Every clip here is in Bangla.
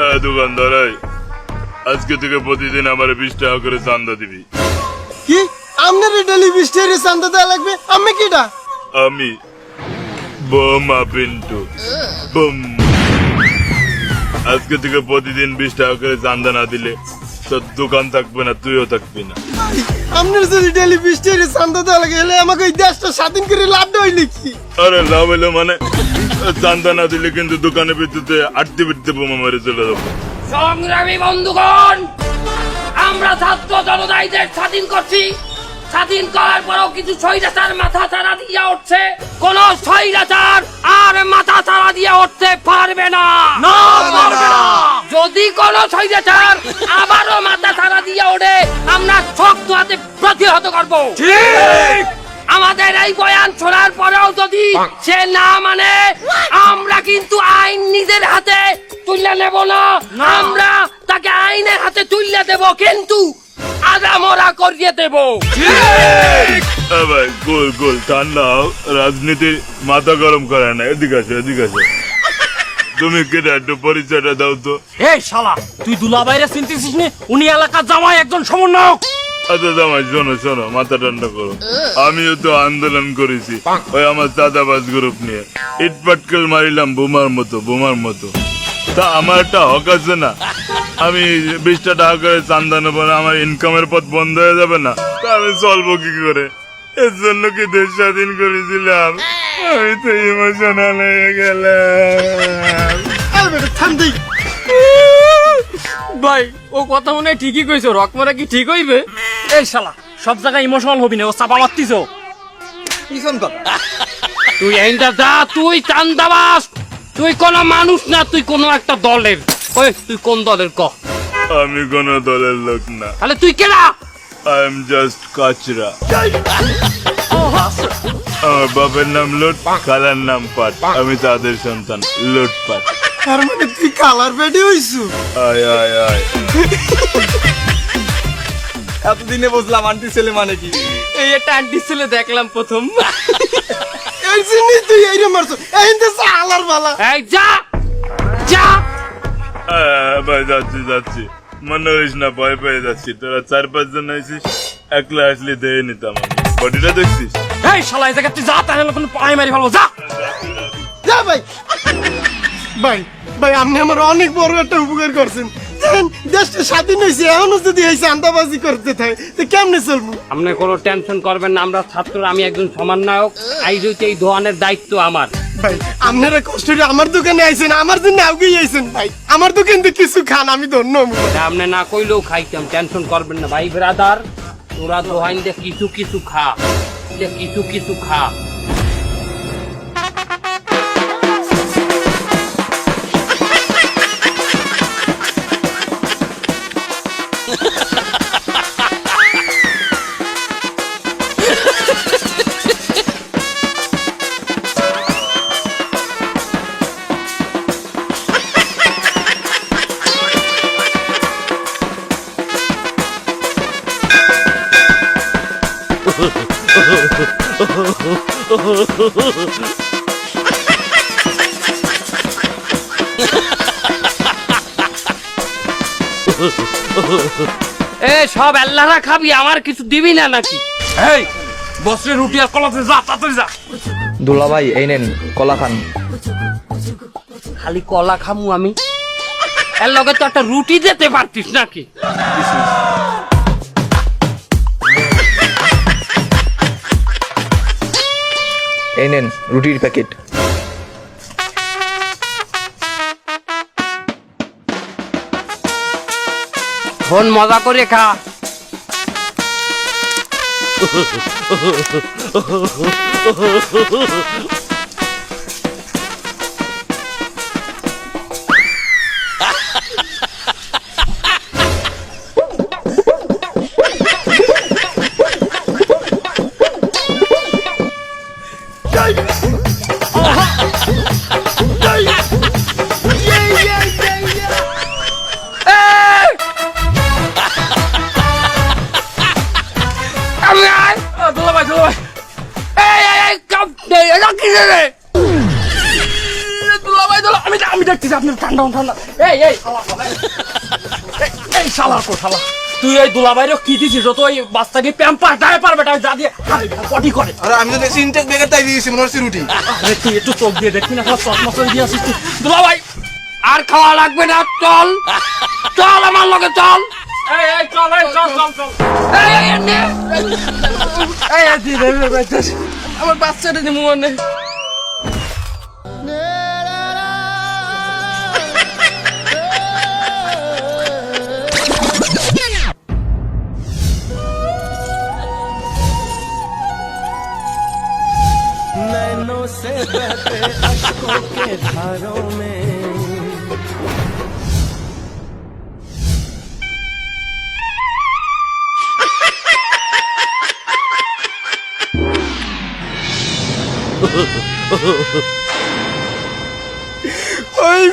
এ, দোকানদার আজকে থেকে প্রতিদিন আমার বিশ টাকা করে চান্দা দিবি। কি? আপনার ডেলি টাকা চান্দা দেওয়া লাগবে? আমি কিটা আমি। বোমা পিন্টু। বুম। আজকে থেকে প্রতিদিন বিশ টাকা করে চান্দা না দিলে তোর দোকান থাকবে না তুইও থাকবি না। আপনার যদি ডেলি চান্দা দেওয়া লাগে হলে আমাকে এই দেশটা স্বাধীন করে লাভ হইলে কি আরে লাভ হইল মানে চান্দা না দিলে কিন্তু দোকানে বিদ্যুতে আটতে বোমা মেরে চলে যাব। সংগ্রামী বন্ধুগণ আমরা ছাত্র স্বাধীন করছি। স্বাধীন করার পরেও কিছু স্বৈরাচার মাথা ছাড়া দিয়ে উঠছে। কোন স্বৈরাচার আর মাথা ছাড়া দিয়ে উঠতে পারবে না। পারবে না। যদি কোন স্বৈরাচার আবারও মাথা ছাড়া দিয়ে ওঠে আমরা শক্ত হাতে প্রতিহত করব। ঠিক। আমাদের এই বয়ান শোনার পরেও যদি সে না মানে আমরা কিন্তু আইন নিজের হাতে তুলে নেব না। আমরা তাকে আইনের হাতে তুলে দেব কিন্তু আদামরা করিয়ে দেব। গোল গোল ঠান্ডা হও। রাজনীতি মাথা গরম করে না এদিকে আসো এদিকে আসো। তুমি কেটে একটু পরিচয়টা দাও তো। এই শালা তুই দুলাভাইরে চিনতেছিস নি? উনি এলাকার জামাই একজন সমন্বয়ক। আচ্ছা জামাই শোনো শোনো মাথা ঠান্ডা করো। আমিও তো আন্দোলন করেছি ওই আমার চাঁদাবাজ গ্রুপ নিয়ে। ইট পাটকেল মারিলাম বোমার মতো বোমার মতো। তা আমার একটা হক আছে না? আমি বিশটা টাকা করে চান্দা নেব না আমার ইনকামের পথ বন্ধ হয়ে যাবে না। তা আমি চলবো কি করে? এর জন্য কি দেশ স্বাধীন করেছিলাম? আমি তো ইমোশনাল হয়ে গেলাম। ভাই ও কথা মনে ঠিকই কইছো রক মারা কি ঠিক হইবে? এই শালা সব জায়গায় ইমোশনাল হবি না ও চাপা মারতিছ তুই এইটা যা তুই চান্দাবাস তুই কোন মানুষ না তুই কোন একটা দলের। ওই তুই কোন দলের ক? আমি কোন দলের লোক না। তাহলে তুই কেনা আই এম জাস্ট কাচরা। আমার বাপের নাম লুট খালার নাম পাট। আমি তাদের সন্তান লুটপাট তার মানে তুই কালার বেডি হইছু? আয় আয় আয়। এতদিনে বুঝলাম আন্টি ছেলে মানে কি। এই একটা আন্টি ছেলে দেখলাম প্রথম। এই জিনি তুই এইরে মারছো। এই যে আলার বালা। এই যা! যা! ভাই যাচ্ছি যাচ্ছি। মনে হইস না ভয় পেয়ে যাচ্ছি। তোরা চার পাঁচ জন আইসিস একলা আসলে দিয়ে নিতাম বডিটা দেখছিস? এই শালা এই জায়গা তুই যা তাহলে কোনো পায়ে মারি ফেলব যা! যা ভাই ভাই ভাই আপনি আমার অনেক বড় একটা উপকার করছেন। জানেন দেশটা স্বাধীন হয়েছে এখনও যদি এই চান্দাবাজি করতে থাকে তো কেমনে চলবো? আপনি কোনো টেনশন করবেন না আমরা ছাত্র আমি একজন সমন্বয়ক আইজ হইতে এই দোয়ানের দায়িত্ব আমার। ভাই আপনারা কষ্ট করে আমার দোকানে আইছেন আমার জন্য আউগেই আইছেন ভাই। আমার দোকান থেকে কিছু খান আমি ধন্য আপনি না কইলেও খাইতাম টেনশন করবেন না। ভাই ব্রাদার তোরা দোহাইন দে কিছু কিছু খা কিছু কিছু খা। এ সব আল্লাহরা খাবি আমার কিছু দিবি না নাকি? এই বসরে রুটি আর কলাতে যা তাড়াতাড়ি যা। দুলা ভাই এই নেন কলা খান। খালি কলা খামু আমি। এর লগে তো একটা রুটি দিতে পারতিস নাকি? এই নেন রুটির প্যাকেট। ফোন মজা করে খা। দেই এটা দুলা আমি কি দিছিস? তো বাচ্চাকে প্যাম্পার ডায়পার বেটা যা দিয়ে পটি করে। আরে আমি তো দেশি ইনটেক তাই দিয়েছি মনে হচ্ছে রুটি। আরে তুই একটু চোখ দিয়ে দেখবি না চশমা চলে দিয়ে আসিস দুলাভাই আর খাওয়া লাগবে না চল। চল আমার লগে চল। এই এই চল এই চল চল চল। এই এই এই নে। এই এই দি দে দে, দে, দে। আমার বাচ্চাটা দিমু মানে नैनों से बहते अश्कों के धारों में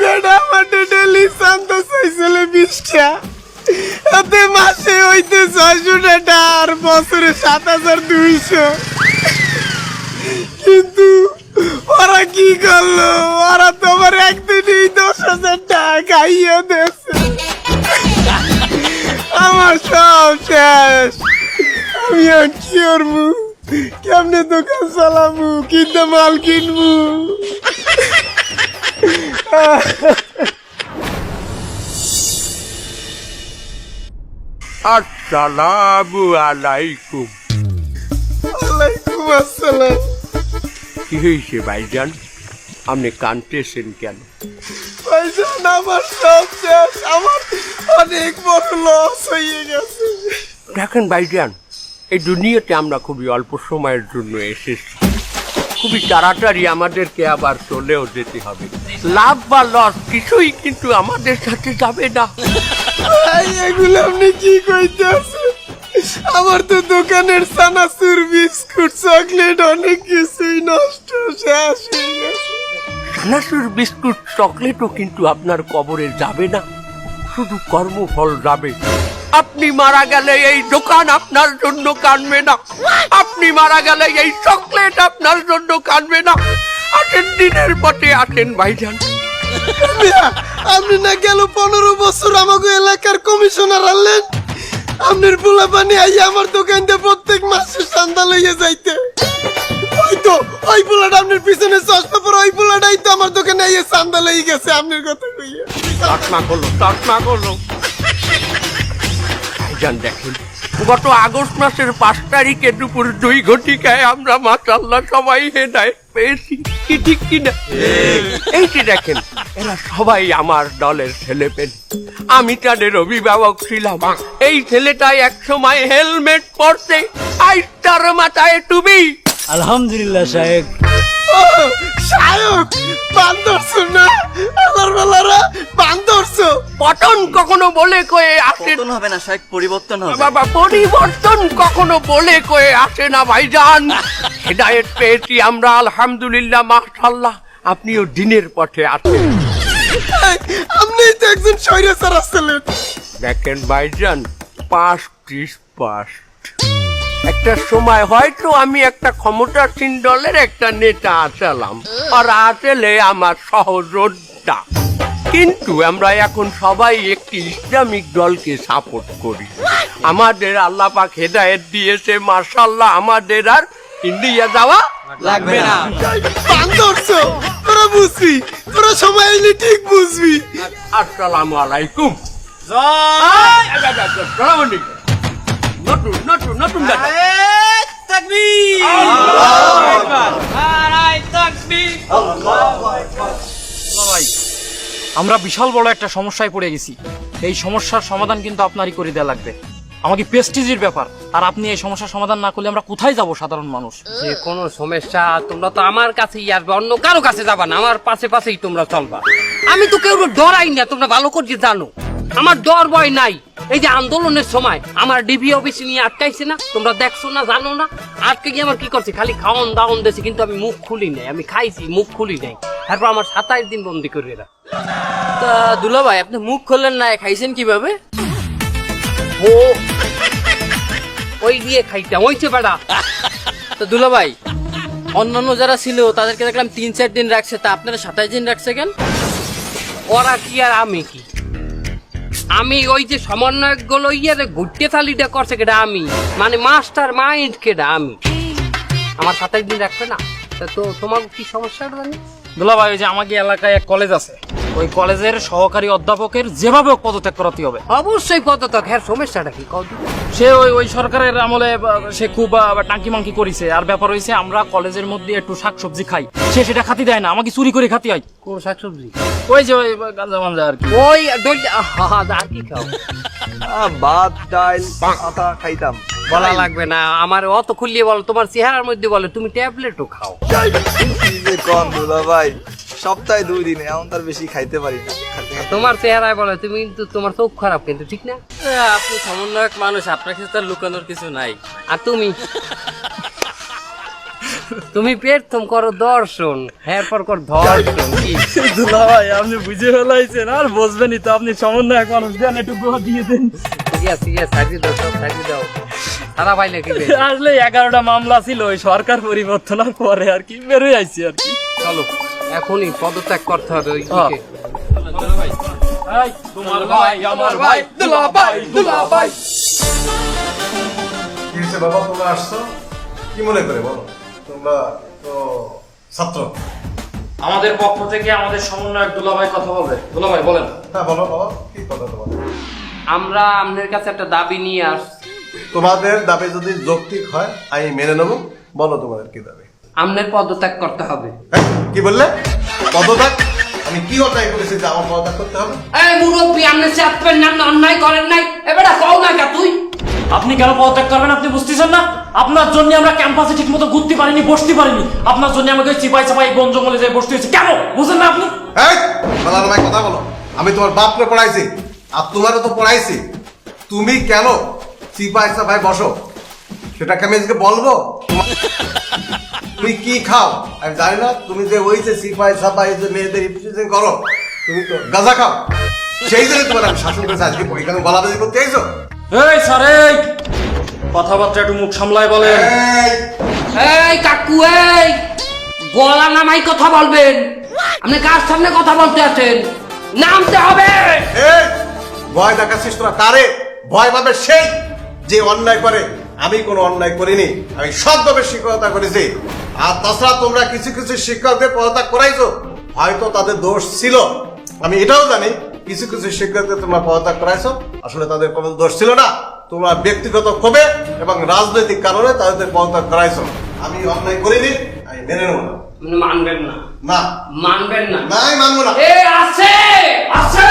বেটা আমাদের ডেলি শান্ত চাইছিল বিশটা। এতে মাসে হইতে ছয়শো টাকা আর বছরে সাত হাজার দুইশো। কিন্তু ওরা কি করল? ওরা তোমার একদিনই দশ হাজার টাকা খাইয়ে দিয়েছে। আমার সব শেষ। আমি আর কি করব? কেমনে দোকান চালাবো? কিনতে মাল কিনবো? আসসালামু আলাইকুম ওয়ালাইকুম আসসালাম। কি হয়েছে ভাইজান? আপনি কানতেছেন কেন? ভাইজান আমার সব শেষ। আমার অনেক বড় লস হয়ে গেছে। দেখেন ভাইজান এই দুনিয়াতে আমরা খুবই অল্প সময়ের জন্য এসেছি। খুবই তাড়াতাড়ি আমাদেরকে আবার চলেও যেতে হবে। লাভ বা লস কিছুই কিন্তু আমাদের সাথে যাবে না। এগুলো আপনি কি কইতেছেন আমার তো দোকানের সানাসুর বিস্কুট চকলেট অনেক কিছুই নষ্ট শেষ হয়ে সানাসুর বিস্কুট চকলেটও কিন্তু আপনার কবরে যাবে না। শুধু কর্মফল যাবে। আপনি মারা গেলে এই দোকান আপনার জন্য কানবে না। আপনি মারা গেলে এই চকলেট আপনার জন্য কানবে না। আসেন দিনের পথে আসেন ভাইজান। মিয়া, আপনি না গেল পনেরো বছর আমাকে এলাকার কমিশনার আনলেন। আপনার পোলা পানি আই আমার দোকান দিয়ে প্রত্যেক মাসে চান্দা লইয়া যাইতে। ওই তো ওই পোলাটা আপনার পিছনে চশমা পরে ওই পোলাটাই তো আমার দোকানে আইয়ে চান্দা লইয়া গেছে আপনার কথা কইয়া। তসমা করল তসমা করল ভাইজান দেখেন। গত আগস্ট মাসের পাঁচ তারিখে দুপুর দুই ঘটিকায় আমরা মাসাল্লাহ সবাই হেদায় পেয়েছি। কি ঠিক কিনা এই যে দেখেন, এরা সবাই আমার দলের ছেলে পেন আমি তাদের অভিভাবক ছিলাম। এই ছেলেটাই এক সময় হেলমেট পরতে আইস্টার মাথায় টুবি আলহামদুলিল্লাহ, সাহেব। শায়ক বান্দরছো না? আল্লাহর বেলারা বান্দরছো পটন কখনো বলে কয়ে আসে পতন হবে না পরিবর্তন হবে। বাবা পরিবর্তন কখনো বলে কয়ে আসে না ভাইজান। হেদায়েত পেয়েছি আমরা আলহামদুলিল্লাহ মাশাল্লাহ আপনিও দিনের পথে আছেন। আপনি তো একজন স্বৈরাচার আসছিলেন দেখেন ভাইজান পাস ত্রিশ পাস একটা সময় হয়তো আমি একটা ক্ষমতাসীন দলের একটা নেতা আসালাম আর আসলে আমার সহযোদ্ধা কিন্তু আমরা এখন সবাই একটি ইসলামিক দলকে সাপোর্ট করি আমাদের আল্লাহ পাক হেদায়েত দিয়েছে মার্শাল্লাহ আমাদের আর ইন্ডিয়া যাওয়া লাগবে না তোরা বুঝবি তোরা সময় এলে ঠিক বুঝবি আসসালামু আলাইকুম নতুন আমরা বিশাল বড় একটা সমস্যায় পড়ে গেছি। এই সমস্যার সমাধান কিন্তু আপনারই করে দেওয়া লাগবে। আমাকে পেস্টিজের ব্যাপার। আর আপনি এই সমস্যার সমাধান না করলে আমরা কোথায় যাব সাধারণ মানুষ? যে কোনো সমস্যা তোমরা তো আমার কাছেই আসবে অন্য কারও কাছে যাবা না। আমার পাশে পাশেই তোমরা চলবা। আমি তো কেউ ডরাই না তোমরা ভালো করে জানো। আমার ডর ভয় নাই। এই যে আন্দোলনের সময় আমার ডিবি অফিস নিয়ে আটকাইছে না তোমরা দেখছ না জানো না? আটকে গিয়ে আমার কি করছে? খালি খাওয়ন দাওয়ন দিয়েছে কিন্তু আমি মুখ খুলি নাই আমি খাইছি মুখ খুলি নাই। তারপর আমার সাতাইশ দিন বন্দি করে এরা তা দুলা ভাই আপনি মুখ খুললেন না খাইছেন কীভাবে? ও ওই দিয়ে খাইতাম ওইছে বেড়া। তো দুলা ভাই অন্যান্য যারা ছিল তাদেরকে দেখলাম তিন চার দিন রাখছে তা আপনারা সাতাইশ দিন রাখছে কেন? ওরা কি আর আমি কি? আমি ওই যে সমন্বয়কগুলো ইয়ে ঘুরতে থালিটা করছে কেটা আমি? মানে মাস্টার মাইন্ড কেটা আমি? আমার সাতাশ দিন রাখবে না? তা তোমার কি সমস্যা জানি? দুলা ভাই ওই যে আমাকে এলাকায় এক কলেজ আছে। ওই কলেজের সহকারী অধ্যাপকের যেভাবে হোক পদত্যাগ করাতে হবে। অবশ্যই পদত্যাগ। হ্যাঁ সমস্যাটা কি? কত সে ওই ওই সরকারের আমলে সে খুব আহ, টাঙ্কি মাঙ্কি করেছে। আর ব্যাপার হয়েছে আমরা কলেজের মধ্যে একটু শাকসবজি খাই। সে সেটা খাতি দেয় না আমাকে চুরি করে খাতি হয়। কোন শাকসবজি? ওই যে ওই গাঞ্জা মাঞ্জা আর কি। ওই দই- আহা, আর কি খাও? ভাত ডাল আটা খাইতাম। বলা লাগবে না। আমার অত খুললিয়ে বলো তোমার চেহারার মধ্যে বলে তুমি ট্যাবলেটও খাও। কম দুলা ভাই সপ্তাহে দুই দিন এমন তার বেশি খাইতে পারি না। তোমার চেহারায় বলে তুমি কিন্তু তোমার চোখ খারাপ কিন্তু ঠিক না? আপনি সমন্বয়ক মানুষ আপনার কাছে তার লুকানোর কিছু নাই। আর তুমি? তুমি প্রথম করো দর্শন এরপর কর ধর্ষণ কি? দুলা ভাই আপনি বুঝে ফেলাইছেন আর বুঝবেনই তো আপনি সমন্বয় এক মানুষ দেন একটু গুহা দিয়ে দেন। ইয়েস ইয়েস সাজি দাও সব সাজি দাও। সারা পাইলে কি আসলে এগারোটা মামলা ছিল ওই সরকার পরিবর্তনের পরে আর কি বেরোয় আইছি আর কি। চলো এখনই পদত্যাগ করতে হবে ওই হ্যাঁ। দিকে। এই, তোমার ভাই আমার ভাই দুলা ভাই দুলা ভাই কি হয়েছে বাবা তোমরা আসছো? কি মনে করে বলো? তোমরা তো ছাত্র। আমাদের পক্ষ থেকে আমাদের সমন্বয়ক দুলা ভাই কথা বলবে। দুলা ভাই বলেন। হ্যাঁ বলো বাবা কি কথা তোমাদের? আমরা আপনার কাছে একটা দাবি নিয়ে আসছি। তোমাদের দাবি যদি যৌক্তিক হয় আমি মেনে নেব। বলো তোমাদের কি দাবি? আপনার পদত্যাগ করতে হবে। কি বললে? পদত্যাগ? আমি কি অন্যায় করেছি যে আমার পদত্যাগ করতে হবে? এই মুরব্বী আপনি চাপেন না আপনি অন্যায় করেন নাই। এবারে কও না কা তুই? আপনি কেন পদত্যাগ করবেন আপনি বুঝতেছেন না? আপনার জন্য আমরা ক্যাম্পাসে ঠিক মতো ঘুরতে পারিনি বসতে পারিনি। আপনার জন্য আমাকে চিপাই চাপাই বন জঙ্গলে যাই বসতে হয়েছে। কেন? বুঝেন না আপনি? এই বলার ভাই কথা বলো। আমি তোমার বাপকে পড়াইছি আর তোমারও তো পড়াইছি। তুমি কেন সিপাই ভাই বসো। সেটাকে আমি আজকে বলব? তুমি কি খাও? আমি জানি না তুমি যে ওই যে সিপাই সাপাই যে মেয়েদের রিপ্রেজেন্ট করো তুমি তো গাঁজা খাও। সেই জন্য তোমার আমি শাসন করেছি আজকে পরীক্ষা বলাবাজি করতে আইছো এই স্যার এই কথাবার্তা একটু মুখ সামলায় বলেন। এই এই কাকু এই গলা নামাই কথা বলবেন। আপনি কার সামনে কথা বলতে আছেন? নামতে হবে। ভয় দেখাচ্ছিস তোরা কারে ভয় পাবে সেই। যে অন্যায় করে আমি কোনো অন্যায় করিনি। আমি সৎভাবে শিক্ষকতা করেছি। আর তাছাড়া তোমরা কিছু কিছু শিক্ষকদের পদত্যাগ করাইছো। হয়তো তাদের দোষ ছিল। আমি এটাও জানি কিছু কিছু শিক্ষকদের তোমরা পদত্যাগ করাইছো। আসলে তাদের কোনো দোষ ছিল না। তোমরা ব্যক্তিগত ক্ষোভে এবং রাজনৈতিক কারণে তাদের পদত্যাগ করাইছো। আমি অন্যায় করিনি আমি মেনে নেব না। মানবেন না। না। মানবেন না। না মানবো না। এ আছে! আছে!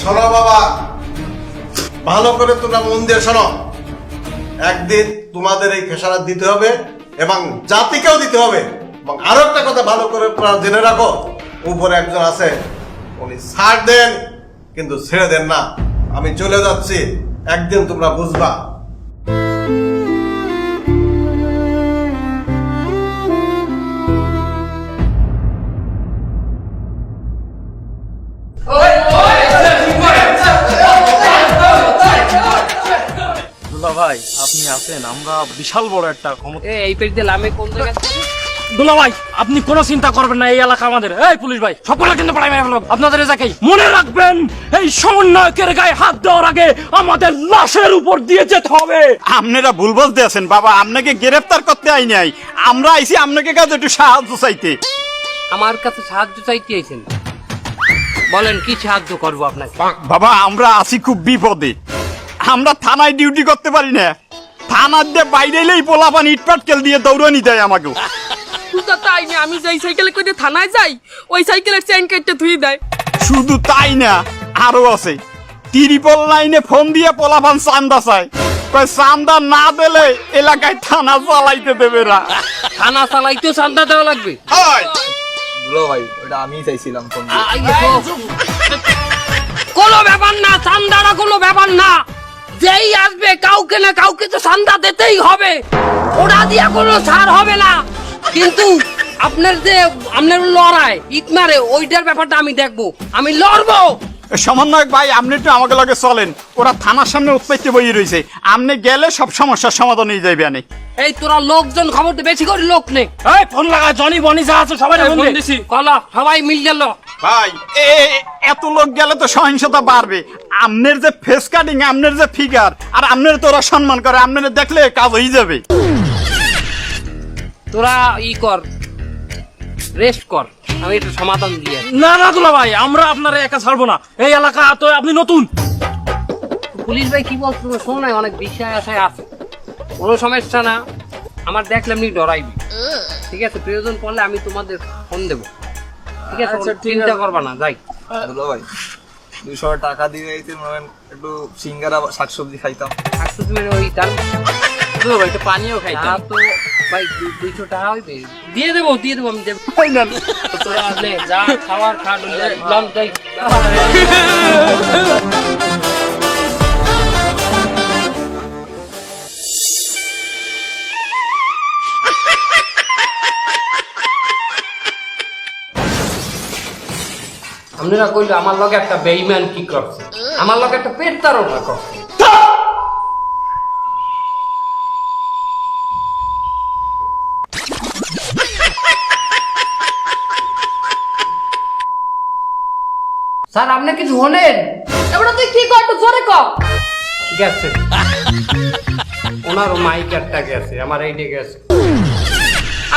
শোনো বাবা ভালো করে তোমরা মন দিয়ে শোনো। একদিন তোমাদের এই খেসারাত দিতে হবে এবং জাতিকেও দিতে হবে। এবং আরও একটা কথা ভালো করে তোমরা জেনে রাখো উপরে একজন আছে উনি ছাড় দেন কিন্তু ছেড়ে দেন না। আমি চলে যাচ্ছি একদিন তোমরা বুঝবা। আছেন? আমরা বিশাল বড় একটা ক্ষমতা এই দিয়ে লামে কোন জায়গায় দুলা ভাই আপনি কোনো চিন্তা করবেন না এই এলাকা আমাদের। এই পুলিশ ভাই সকলে কিন্তু পড়াই মেরে ফেলব। আপনাদের এলাকায় মনে রাখবেন এই সমন্বয়কের গায়ে হাত দেওয়ার আগে আমাদের লাশের উপর দিয়ে যেতে হবে। আপনারা ভুল বলতে আছেন বাবা। আপনাকে গ্রেফতার করতে আই। নাই আমরা আইছি আপনাকে কাছে একটু সাহায্য চাইতে। আমার কাছে সাহায্য চাইতে আইছেন? বলেন কি সাহায্য করব আপনাকে? বাবা আমরা আছি খুব বিপদে। আমরা থানায় ডিউটি করতে পারি না। থানার দিয়ে বাইরে এলেই পোলাপান ইটপাটকেল দিয়ে দৌড়ানি দেয় আমাকে তো তাই না আমি যেই সাইকেলে করে থানায় যাই ওই সাইকেলের চেন কেটে ধুই দেয়। শুধু তাই না আরও আছে। ত্রিপল লাইনে ফোন দিয়ে পোলাপান চান্দা চায়। কয় চান্দা না দিলে এলাকায় থানা চালাইতে দেবে না। থানা চালাইতেও চান্দা দেওয়া লাগবে। দুলা ভাই ওটা আমিই চাইছিলাম ফোন দিয়ে। কোনো ব্যাপার না চান্দারা কোনো ব্যাপার না। যেই আসবে, কাউকে না কাউকে তো সান্দা দিতেই হবে। ওরা দিয়া কোনো ছাড় হবে না। কিন্তু আপনার যে, আপনার লড়াই ইট মারে ওইটার ব্যাপারটা আমি দেখব। আমি লড়বো! সমন্বয়ক ভাই আপনি একটু আমাকে লগে চলেন। ওরা থানার সামনে উৎপত্তি বই রয়েছে। আপনি গেলে সব সমস্যার সমাধান হয়ে যাবে আনে এই তোরা লোকজন খবর দে বেশি করে লোক নে এই ফোন লাগা জনি বনি যা আছে সবাই ফোন দিছি। কলা সবাই মিল গেল। ভাই এ এ- এত লোক গেলে তো সহিংসতা বাড়বে। আমনের যে ফেস কাটিং আমনের যে ফিগার আর আমনের তো ওরা সম্মান করে আমনের দেখলে কাজ হয়ে যাবে। তোরা ই কর রেস্ট কর। আমি এটা সমাধান দিয়ে না না দুলা ভাই আমরা আপনার একা ছাড়বো না। এই এলাকা তো আপনি নতুন। পুলিশ ভাই কি বলছো শোনো না অনেক বিষয় আশায় আছে। কোনো সমস্যা না। আমার দেখলে এমনি ডরাইবি। ঠিক আছে? প্রয়োজন পড়লে আমি তোমাদের ফোন দেবো। ঠিক আছে? আচ্ছা, চিন্তা করবা না যাই। দুলা ভাই দুইশো টাকা দিয়ে মনে একটু সিঙ্গারা শাকসবজি খাইতাম। থাকছো তুমি ওই তার ভাই একটু পানিও খাইতাম। তো ভাই দুইশো টাকা হইবে? দিয়ে দেবো দিয়ে দেবো আমি দেবো। তোরা নে, যা লঞ্চ আপনারা কইলো আমার লগে একটা বেইমান কি করছে? আমার লগে একটা পেট তারণা করছে। স্যার আপনি কিছু হলেন? এবার তুই কি কর একটু জোরে কর গেছে। ওনারও মাইক একটা গেছে আমার এইটা গেছে।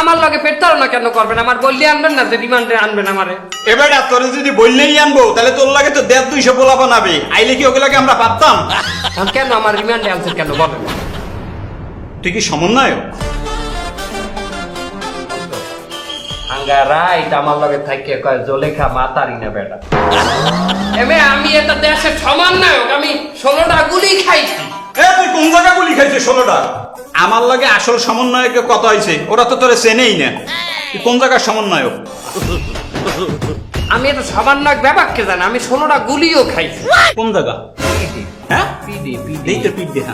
আমার লগে পেটতারও না কেন করবেন? আমার বললি আনবেন না যে রিমান্ডে আনবেন আমারে। এবার তোর যদি বললেই আনব তাহলে তোর লাগে তো দেড় দুইশো পোলা বানাবে। আইলে কি ওগুলাকে আমরা পারতাম? কেন আমার রিমান্ডে আনছেন কেন? বলেন। তুই কি সমন্বয়ক? আঙ্গা রাইট আমার লগে থাকে কয় জলেখা মাতারি না বেটা। এমে আমি এটা দেশের সমান নায়ক আমি ষোলোটা গুলি খাইছি। এ তুই কোন জায়গা গুলি খাইছিস ষোলোটা? আমার লাগে আসল সমন্বয়কে কত হয়েছে ওরা তো তোরে চেনেই না। তুই কোন জায়গার সমন্বয়ক? আমি এটা সমান নায়ক ব্যাপারকে জানি আমি ষোলোটা গুলিও খাইছি। কোন জায়গা? হ্যাঁ? পিডি পিডি। এই তো পিঠ দেখা